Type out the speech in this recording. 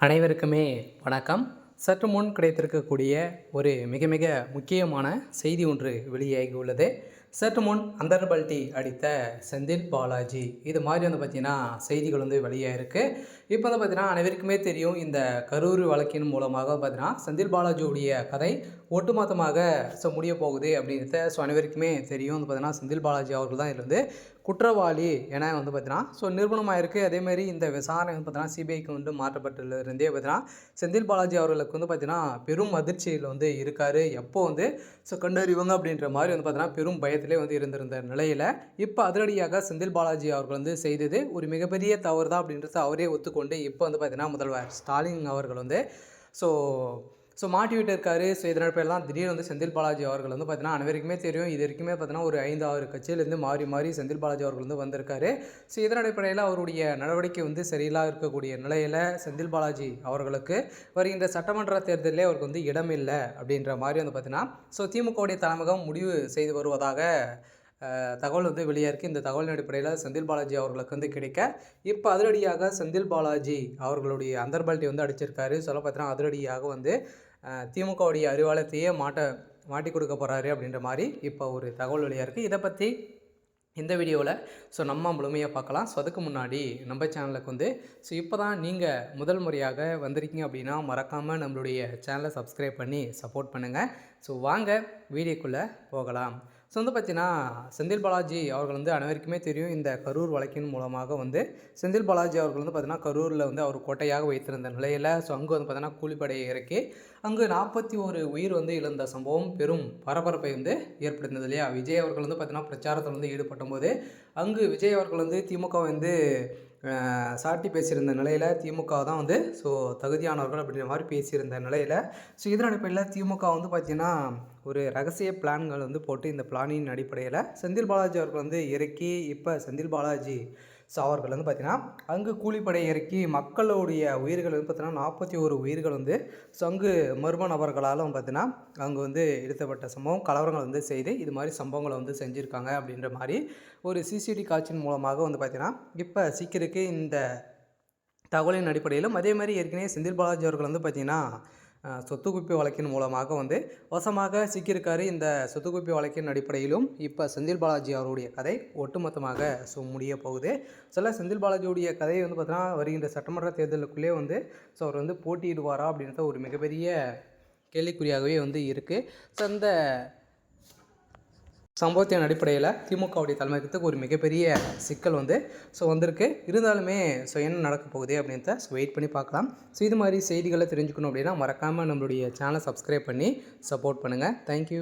அனைவருக்குமே வணக்கம். சற்று முன் கிடைத்திருக்கக்கூடிய ஒரு மிக மிக முக்கியமான செய்தி ஒன்று வெளியாகி உள்ளது சற்று முன் அந்தர்பல்டி அடித்த செந்தில் பாலாஜி. இது மாதிரி வந்து பார்த்திங்கன்னா செய்திகள் வந்து வெளியாகிருக்கு இப்போ வந்து பார்த்திங்கன்னா அனைவருக்குமே தெரியும் இந்த கரூர் வழக்கின் மூலமாக பார்த்தீங்கன்னா செந்தில் பாலாஜியுடைய கதை ஒட்டுமொத்தமாக ஸோ முடிய போகுது அப்படின்றத ஸோ அனைவருக்குமே தெரியும். வந்து பார்த்திங்கன்னா செந்தில் பாலாஜி அவர்கள் தான் இதில் வந்து குற்றவாளி என வந்து பார்த்தீங்கன்னா ஸோ நிரூபணமாக இருக்குது அதேமாதிரி இந்த விசாரணை வந்து பார்த்தீங்கன்னா சிபிஐக்கு வந்து மாற்றப்பட்டதுலேருந்தே பார்த்தீங்கன்னா செந்தில் பாலாஜி அவர்களுக்கு வந்து பார்த்தீங்கன்னா பெரும் அதிர்ச்சியில் வந்து இருக்கார். எப்போ வந்து ஸோ கண்டறிவங்க அப்படின்ற மாதிரி வந்து பார்த்தீங்கன்னா பெரும் பயத்திலே வந்து இருந்திருந்த நிலையில் இப்போ அதிரடியாக செந்தில் பாலாஜி அவர்கள் வந்து செய்தது ஒரு மிகப்பெரிய தவறு தான் அப்படின்றத அவரே ஒத்துக்கொண்டு இப்போ வந்து பார்த்தீங்கன்னா முதல்வர் ஸ்டாலின் அவர்கள் வந்து ஸோ ஸோ மாட்டிவிட்டு இருக்காரு ஸோ இதனால் பேர்லாம் திடீர்னு வந்து செந்தில் பாலாஜி அவர்கள் வந்து பார்த்தீங்கன்னா அனைவருக்குமே தெரியும். இது வரைக்குமே பார்த்தீங்கன்னா ஒரு ஐந்து ஆறு கட்சியிலேருந்து மாறி மாறி செந்தில் பாலாஜி அவர்கள் வந்து வந்திருக்காரு. ஸோ இதன் அடிப்படையில் அவருடைய நடவடிக்கை வந்து சரியில்லாக இருக்கக்கூடிய நிலையில் செந்தில் பாலாஜி அவர்களுக்கு வருகின்ற சட்டமன்ற தேர்தலில் அவருக்கு வந்து இடம் இல்லை அப்படின்ற மாதிரி வந்து பார்த்தீங்கன்னா ஸோ திமுகவுடைய தலைமுகம் முடிவு செய்து வருவதாக தகவல் வந்து வெளியாக இருக்குது இந்த தகவலின் அடிப்படையில் செந்தில் பாலாஜி அவர்களுக்கு வந்து கிடைக்க. இப்போ அதிரடியாக செந்தில் பாலாஜி அவர்களுடைய அந்தர்பால்ட்டி வந்து அடிச்சிருக்காரு. சொல்ல பார்த்தீங்கன்னா அதிரடியாக வந்து திமுகவுடைய அறிவாலயத்தையே மாட்ட மாட்டி கொடுக்க போகிறாரு அப்படின்ற மாதிரி இப்போ ஒரு தகவல் வெளியாக இருக்குது இதை பற்றி இந்த வீடியோவில் ஸோ நம்ம முழுமையாக பார்க்கலாம். ஸோ அதுக்கு முன்னாடி நம்ம சேனலுக்கு வந்து ஸோ இப்போ தான் நீங்கள் முதல் முறையாக வந்திருக்கீங்க அப்படின்னா மறக்காமல் நம்மளுடைய சேனலை சப்ஸ்கிரைப் பண்ணி சப்போர்ட் பண்ணுங்கள் ஸோ வாங்க வீடியோக்குள்ளே போகலாம். ஸோ வந்து பார்த்தீங்கன்னா செந்தில் பாலாஜி அவர்கள் வந்து அனைவருக்குமே தெரியும் இந்த கரூர் வழக்கின் மூலமாக வந்து செந்தில் பாலாஜி அவர்கள் வந்து பார்த்திங்கன்னா கரூரில் வந்து அவர் கோட்டையாக வைத்திருந்த நிலையில் ஸோ அங்கே வந்து பார்த்திங்கன்னா கூலிப்படையை இறக்கி அங்கு நாற்பத்தி ஒரு உயிர் வந்து இழந்த சம்பவம் பெரும் பரபரப்பை வந்து ஏற்படுத்தினது இல்லையா? விஜய் அவர்கள் வந்து பார்த்திங்கன்னா பிரச்சாரத்தில் வந்து ஈடுபடும் போது அங்கு விஜய் அவர்கள் வந்து திமுக வந்து சாட்டி பேசியிருந்த நிலையில் திமுக தான் வந்து ஸோ தகுதியானவர்கள் அப்படின்ற மாதிரி பேசியிருந்த நிலையில் ஸோ இதன் அடிப்படையில் திமுக வந்து பார்த்திங்கன்னா ஒரு ரகசிய பிளான்கள் வந்து போட்டு இந்த பிளானின் அடிப்படையில் செந்தில் பாலாஜி அவர்கள் வந்து இறக்கி இப்போ செந்தில் பாலாஜி ஸோ அவர்கள் வந்து பார்த்திங்கன்னா அங்கு கூலிப்படை இறக்கி மக்களுடைய உயிர்கள் வந்து பார்த்திங்கன்னா நாற்பத்தி ஒரு உயிர்கள் வந்து ஸோ அங்கு மர்ம நபர்களால் வந்து பார்த்திங்கன்னா அங்கே வந்து எடுத்தப்பட்ட சம்பவம் கலவரங்கள் வந்து செய்து இது மாதிரி சம்பவங்களை வந்து செஞ்சுருக்காங்க அப்படின்ற மாதிரி ஒரு சிசிடி காட்சியின் மூலமாக வந்து பார்த்திங்கன்னா இப்போ சீக்கிரக்கு இந்த தகவலின் அடிப்படையிலும் அதே மாதிரி ஏற்கனவே செந்தில் பாலாஜி அவர்கள் வந்து பார்த்திங்கன்னா சொத்து குப்பை வழக்கின் மூலமாக வந்து வசமாக சிக்கியிருக்காரு இந்த சொத்து குப்பை வழக்கின் அடிப்படையிலும் இப்போ செந்தில் பாலாஜி அவருடைய கதை ஒட்டுமொத்தமாக ஸோ முடிய போகுது. சில செந்தில் பாலாஜியுடைய கதையை வந்து பார்த்தீங்கன்னா வருகின்ற சட்டமன்ற தேர்தலுக்குள்ளே வந்து ஸோ அவர் வந்து போட்டியிடுவாரா அப்படின்ற ஒரு மிகப்பெரிய கேள்விக்குறியாகவே வந்து இருக்குது ஸோ அந்த சம்பவத்தின் அடிப்படையில் திமுகவுடைய தலைமையகத்துக்கு ஒரு மிகப்பெரிய சிக்கல் வந்து ஸோ வந்திருக்கு. இருந்தாலுமே ஸோ என்ன நடக்க போகுது அப்படின்றத ஸோ வெயிட் பண்ணி பார்க்கலாம். ஸோ இது மாதிரி செய்திகளை தெரிஞ்சுக்கணும் அப்படின்னா மறக்காமல் நம்மளுடைய சேனலை சப்ஸ்கிரைப் பண்ணி சப்போர்ட் பண்ணுங்கள் தேங்க்யூ